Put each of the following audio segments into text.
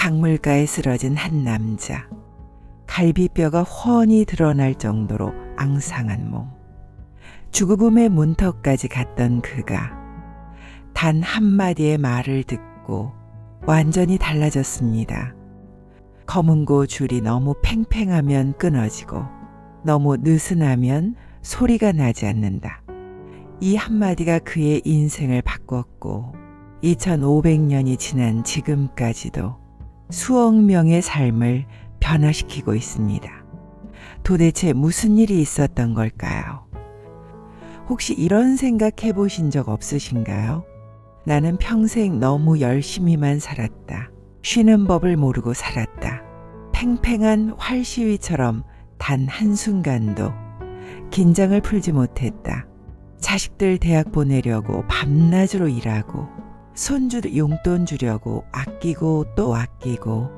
강물가에 쓰러진 한 남자. 갈비뼈가 훤히 드러날 정도로 앙상한 몸. 죽음의 문턱까지 갔던 그가 단 한마디의 말을 듣고 완전히 달라졌습니다. 검은고 줄이 너무 팽팽하면 끊어지고 너무 느슨하면 소리가 나지 않는다. 이 한마디가 그의 인생을 바꿨고 2500년이 지난 지금까지도 수억 명의 삶을 변화시키고 있습니다. 도대체 무슨 일이 있었던 걸까요? 혹시 이런 생각 해보신 적 없으신가요? 나는 평생 너무 열심히만 살았다. 쉬는 법을 모르고 살았다. 팽팽한 활시위처럼 단 한순간도 긴장을 풀지 못했다. 자식들 대학 보내려고 밤낮으로 일하고 손주 용돈 주려고 아끼고 또 아끼고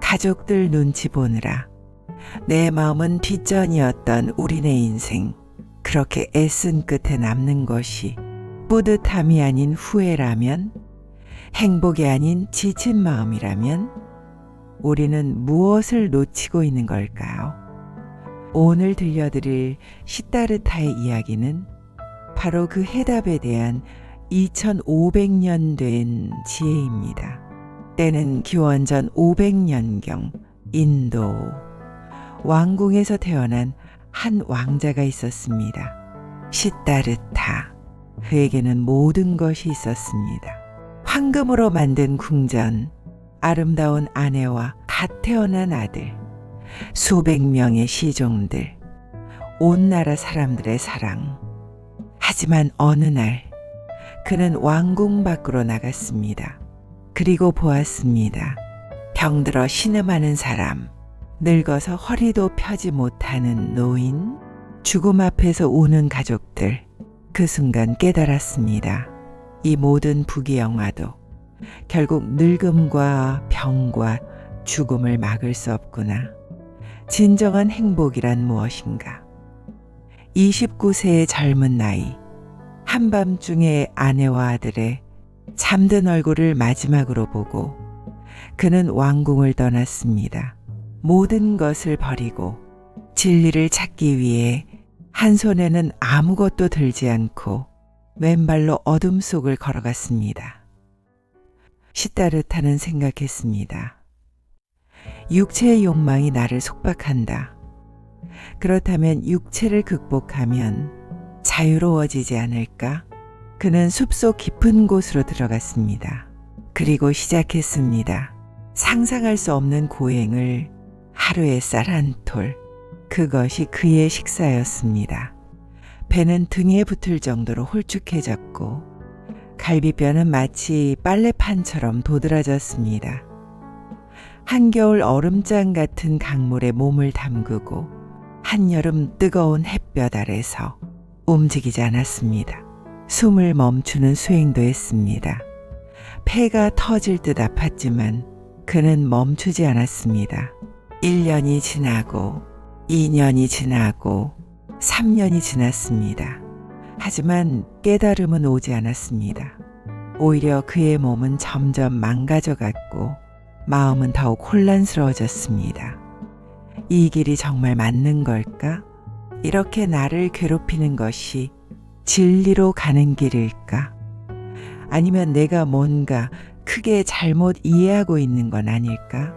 가족들 눈치 보느라 내 마음은 뒷전이었던 우리네 인생 그렇게 애쓴 끝에 남는 것이 뿌듯함이 아닌 후회라면 행복이 아닌 지친 마음이라면 우리는 무엇을 놓치고 있는 걸까요? 오늘 들려드릴 시타르타의 이야기는 바로 그 해답에 대한 2500년 된 지혜입니다. 때는 기원전 500년경 인도 왕궁에서 태어난 한 왕자가 있었습니다. 시타르타. 그에게는 모든 것이 있었습니다. 황금으로 만든 궁전, 아름다운 아내와 갓 태어난 아들, 수백 명의 시종들, 온 나라 사람들의 사랑. 하지만 어느 날 그는 왕궁 밖으로 나갔습니다. 그리고 보았습니다. 병들어 신음하는 사람, 늙어서 허리도 펴지 못하는 노인, 죽음 앞에서 우는 가족들. 그 순간 깨달았습니다. 이 모든 부귀 영화도 결국 늙음과 병과 죽음을 막을 수 없구나. 진정한 행복이란 무엇인가? 29세의 젊은 나이, 한밤중에 아내와 아들의 잠든 얼굴을 마지막으로 보고 그는 왕궁을 떠났습니다. 모든 것을 버리고 진리를 찾기 위해 한 손에는 아무것도 들지 않고 왼발로 어둠 속을 걸어갔습니다. 시타르타는 생각했습니다. 육체의 욕망이 나를 속박한다. 그렇다면 육체를 극복하면 자유로워지지 않을까? 그는 숲속 깊은 곳으로 들어갔습니다. 그리고 시작했습니다. 상상할 수 없는 고행을 하루에 쌀 한 톨. 그것이 그의 식사였습니다. 배는 등에 붙을 정도로 홀쭉해졌고 갈비뼈는 마치 빨래판처럼 도드라졌습니다. 한겨울 얼음장 같은 강물에 몸을 담그고 한여름 뜨거운 햇볕 아래서 움직이지 않았습니다. 숨을 멈추는 수행도 했습니다. 폐가 터질 듯 아팠지만 그는 멈추지 않았습니다. 1년이 지나고 2년이 지나고 3년이 지났습니다. 하지만 깨달음은 오지 않았습니다. 오히려 그의 몸은 점점 망가져 갔고 마음은 더욱 혼란스러워졌습니다. 이 길이 정말 맞는 걸까? 이렇게 나를 괴롭히는 것이 진리로 가는 길일까? 아니면 내가 뭔가 크게 잘못 이해하고 있는 건 아닐까?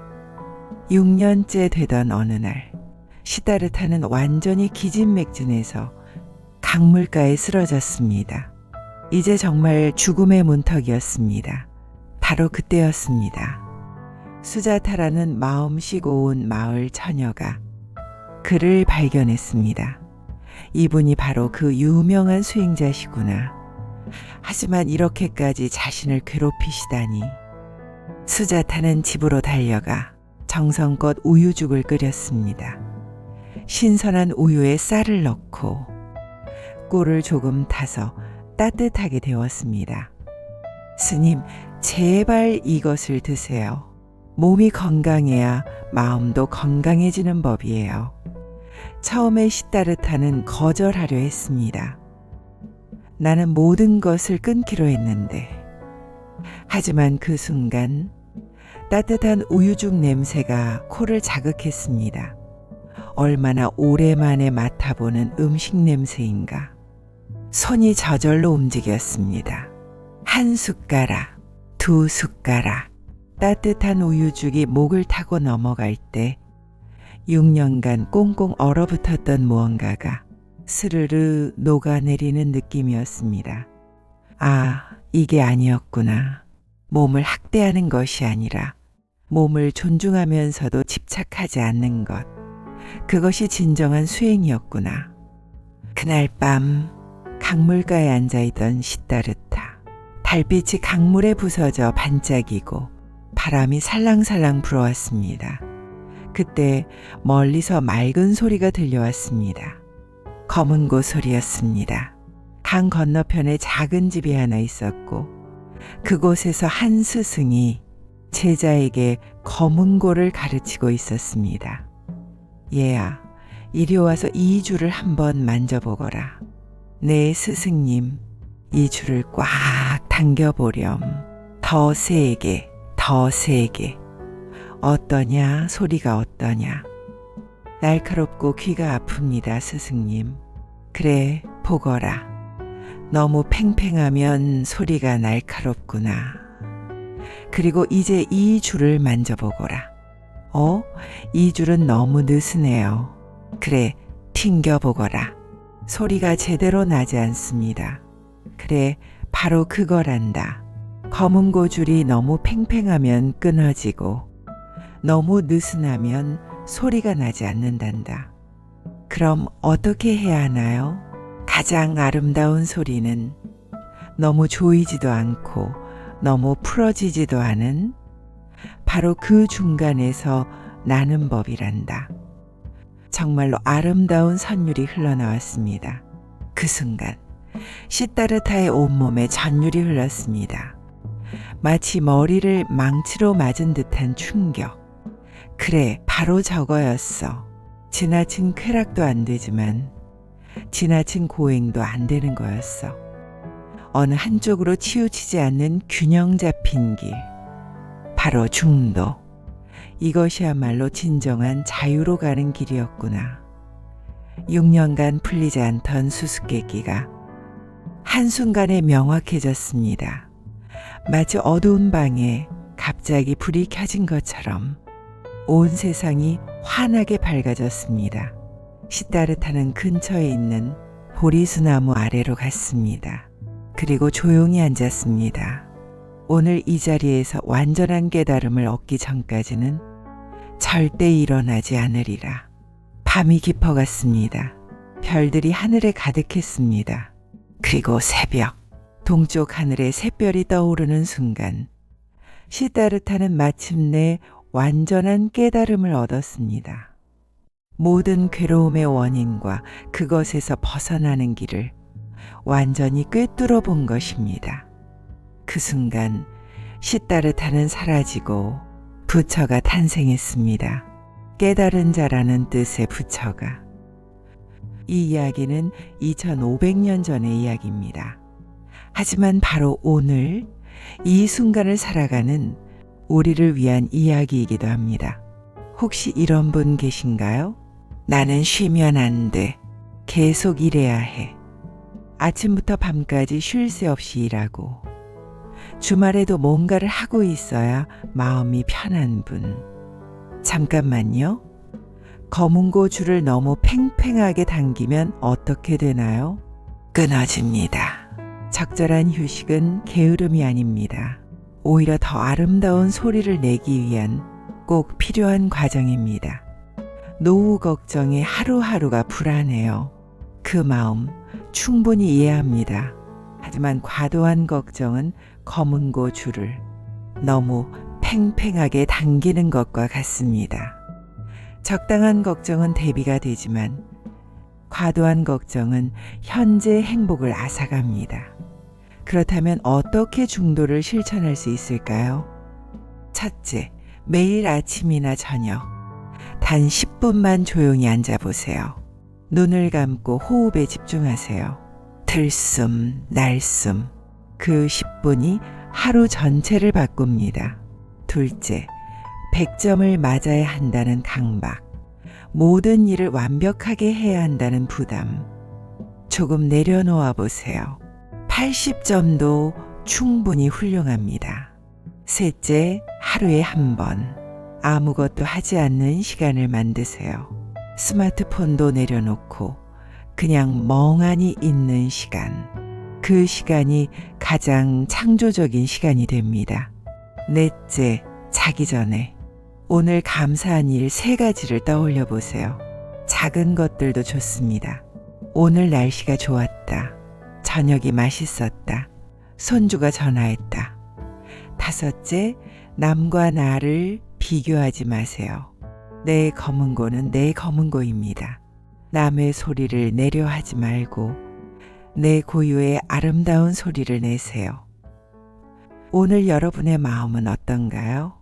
6년째 되던 어느 날, 시다르타는 완전히 기진맥진해서 강물가에 쓰러졌습니다. 이제 정말 죽음의 문턱이었습니다. 바로 그때였습니다. 수자타라는 마음씨 고운 마을 처녀가 그를 발견했습니다. 이분이 바로 그 유명한 수행자시구나. 하지만 이렇게까지 자신을 괴롭히시다니. 수자타는 집으로 달려가 정성껏 우유죽을 끓였습니다. 신선한 우유에 쌀을 넣고 꿀을 조금 타서 따뜻하게 데웠습니다. 스님, 제발 이것을 드세요. 몸이 건강해야 마음도 건강해지는 법이에요. 처음에 시타르타는 거절하려 했습니다. 나는 모든 것을 끊기로 했는데, 하지만 그 순간 따뜻한 우유죽 냄새가 코를 자극했습니다. 얼마나 오랜만에 맡아보는 음식 냄새인가. 손이 저절로 움직였습니다. 한 숟가락, 두 숟가락. 따뜻한 우유죽이 목을 타고 넘어갈 때 6년간 꽁꽁 얼어붙었던 무언가가 스르르 녹아내리는 느낌이었습니다. 아, 이게 아니었구나. 몸을 학대하는 것이 아니라 몸을 존중하면서도 집착하지 않는 것. 그것이 진정한 수행이었구나. 그날 밤 강물가에 앉아 있던 시따르타. 달빛이 강물에 부서져 반짝이고 바람이 살랑살랑 불어왔습니다. 그때 멀리서 맑은 소리가 들려왔습니다. 검은 고 소리였습니다. 강 건너편에 작은 집이 하나 있었고 그곳에서 한 스승이 제자에게 검은 고를 가르치고 있었습니다. 얘야, 이리 와서 이 줄을 한번 만져보거라. 네 스승님, 이 줄을 꽉 당겨보렴. 더 세게, 더 세게. 어떠냐, 소리가 어떠냐. 날카롭고 귀가 아픕니다, 스승님. 그래, 보거라. 너무 팽팽하면 소리가 날카롭구나. 그리고 이제 이 줄을 만져보거라. 어? 이 줄은 너무 느슨해요. 그래, 튕겨보거라. 소리가 제대로 나지 않습니다. 그래, 바로 그거란다. 검은 고줄이 너무 팽팽하면 끊어지고, 너무 느슨하면 소리가 나지 않는단다. 그럼 어떻게 해야 하나요? 가장 아름다운 소리는 너무 조이지도 않고 너무 풀어지지도 않은 바로 그 중간에서 나는 법이란다. 정말로 아름다운 선율이 흘러나왔습니다. 그 순간 시따르타의 온몸에 전율이 흘렀습니다. 마치 머리를 망치로 맞은 듯한 충격. 그래, 바로 저거였어. 지나친 쾌락도 안 되지만 지나친 고행도 안 되는 거였어. 어느 한쪽으로 치우치지 않는 균형 잡힌 길. 바로 중도. 이것이야말로 진정한 자유로 가는 길이었구나. 6년간 풀리지 않던 수수께끼가 한순간에 명확해졌습니다. 마치 어두운 방에 갑자기 불이 켜진 것처럼 온 세상이 환하게 밝아졌습니다. 시따르타는 근처에 있는 보리수나무 아래로 갔습니다. 그리고 조용히 앉았습니다. 오늘 이 자리에서 완전한 깨달음을 얻기 전까지는 절대 일어나지 않으리라. 밤이 깊어갔습니다. 별들이 하늘에 가득했습니다. 그리고 새벽, 동쪽 하늘에 새별이 떠오르는 순간, 시따르타는 마침내 완전한 깨달음을 얻었습니다. 모든 괴로움의 원인과 그것에서 벗어나는 길을 완전히 꿰뚫어 본 것입니다. 그 순간 시따르타는 사라지고 부처가 탄생했습니다. 깨달은 자라는 뜻의 부처가. 이 이야기는 2500년 전의 이야기입니다. 하지만 바로 오늘 이 순간을 살아가는 우리를 위한 이야기이기도 합니다. 혹시 이런 분 계신가요? 나는 쉬면 안 돼. 계속 일해야 해. 아침부터 밤까지 쉴 새 없이 일하고, 주말에도 뭔가를 하고 있어야 마음이 편한 분. 잠깐만요. 검은고 줄을 너무 팽팽하게 당기면 어떻게 되나요? 끊어집니다. 적절한 휴식은 게으름이 아닙니다. 오히려 더 아름다운 소리를 내기 위한 꼭 필요한 과정입니다. 노후 걱정에 하루하루가 불안해요. 그 마음 충분히 이해합니다. 하지만 과도한 걱정은 검은 고 줄을 너무 팽팽하게 당기는 것과 같습니다. 적당한 걱정은 대비가 되지만 과도한 걱정은 현재 행복을 앗아갑니다. 그렇다면 어떻게 중도를 실천할 수 있을까요? 첫째, 매일 아침이나 저녁, 단 10분만 조용히 앉아보세요. 눈을 감고 호흡에 집중하세요. 들숨, 날숨, 그 10분이 하루 전체를 바꿉니다. 둘째, 100점을 맞아야 한다는 강박, 모든 일을 완벽하게 해야 한다는 부담. 조금 내려놓아 보세요. 80점도 충분히 훌륭합니다. 셋째, 하루에 한 번. 아무것도 하지 않는 시간을 만드세요. 스마트폰도 내려놓고 그냥 멍하니 있는 시간. 그 시간이 가장 창조적인 시간이 됩니다. 넷째, 자기 전에 오늘 감사한 일 세 가지를 떠올려 보세요. 작은 것들도 좋습니다. 오늘 날씨가 좋았다. 저녁이 맛있었다. 손주가 전화했다. 다섯째, 남과 나를 비교하지 마세요. 내 검은 고는 내 검은 고입니다. 남의 소리를 내려 하지 말고 내 고유의 아름다운 소리를 내세요. 오늘 여러분의 마음은 어떤가요?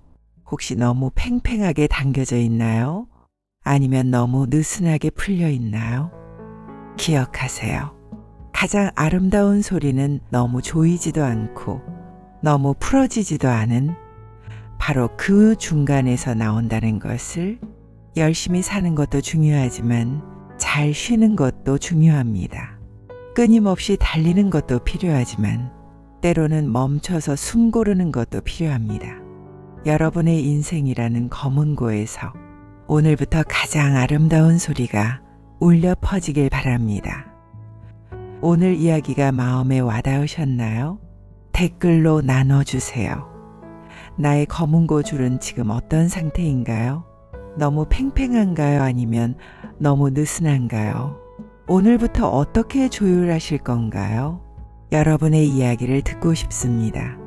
혹시 너무 팽팽하게 당겨져 있나요? 아니면 너무 느슨하게 풀려 있나요? 기억하세요. 가장 아름다운 소리는 너무 조이지도 않고 너무 풀어지지도 않은 바로 그 중간에서 나온다는 것을 열심히 사는 것도 중요하지만 잘 쉬는 것도 중요합니다. 끊임없이 달리는 것도 필요하지만 때로는 멈춰서 숨 고르는 것도 필요합니다. 여러분의 인생이라는 검은고에서 오늘부터 가장 아름다운 소리가 울려 퍼지길 바랍니다. 오늘 이야기가 마음에 와닿으셨나요? 댓글로 나눠주세요. 나의 검은 고 줄은 지금 어떤 상태인가요? 너무 팽팽한가요? 아니면 너무 느슨한가요? 오늘부터 어떻게 조율하실 건가요? 여러분의 이야기를 듣고 싶습니다.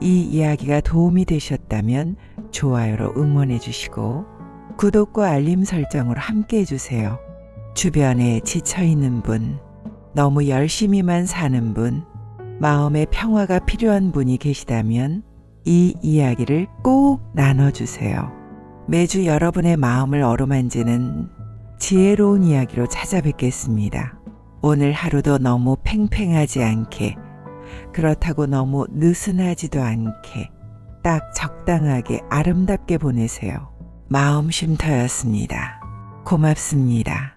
이 이야기가 도움이 되셨다면 좋아요로 응원해 주시고 구독과 알림 설정으로 함께 해주세요. 주변에 지쳐있는 분, 너무 열심히만 사는 분, 마음의 평화가 필요한 분이 계시다면 이 이야기를 꼭 나눠주세요. 매주 여러분의 마음을 어루만지는 지혜로운 이야기로 찾아뵙겠습니다. 오늘 하루도 너무 팽팽하지 않게, 그렇다고 너무 느슨하지도 않게, 딱 적당하게 아름답게 보내세요. 마음 쉼터였습니다. 고맙습니다.